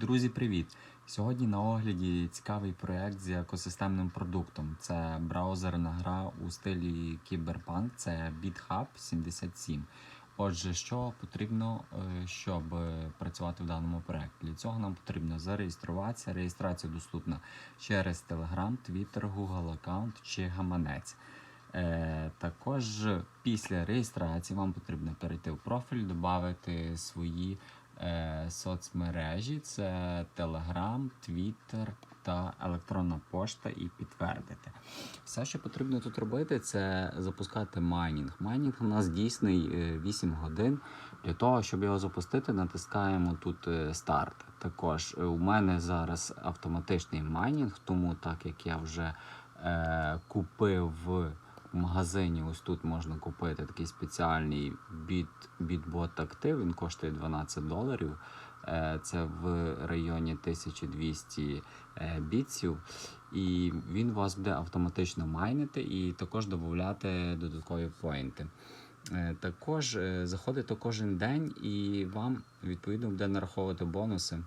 Друзі, привіт! Сьогодні на огляді цікавий проект з екосистемним продуктом. Це браузерна гра у стилі Cyberpunk, це BitHub 77. Отже, що потрібно, е, щоб е, працювати в даному проекті? Для цього нам потрібно зареєструватися. Реєстрація доступна через Telegram, Twitter, Google аккаунт чи гаманець. Е, також після реєстрації вам потрібно перейти в профіль, додати свої е, соцмережі: це Telegram, Twitter та електронна пошта і підтвердити. Все, що потрібно тут робити, це запускати майнінг. Майнінг у нас дійсний е, 8 годин. Для того, щоб його запустити, натискаємо тут е, старт. Також е, у мене зараз автоматичний майнінг, тому так як я вже е, купив в магазині, ось тут можна купити такий спеціальний бітбот актив, він коштує 12 доларів. Е, Це в районі 1200 е, бітсів. І він вас буде автоматично майнити і також додати додаткові поінти. Е, Також заходите кожен день і вам відповідно буде нараховувати бонуси.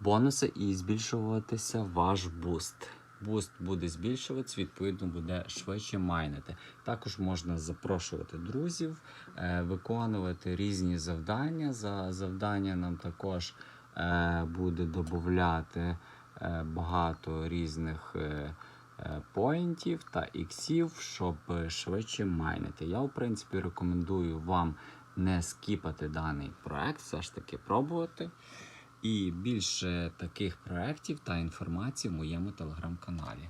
Бонуси і збільшуватися ваш буст. Буст буде збільшуватися, відповідно, буде швидше майнити. Також можна запрошувати друзів, е, виконувати різні завдання. За завдання нам також е, буде додати е, багато різних поінтів та іксів, щоб швидше майнити. Я, в принципі, рекомендую вам не скіпати даний проект, все ж таки пробувати. І більше таких проєктів та інформації в моєму телеграм-каналі.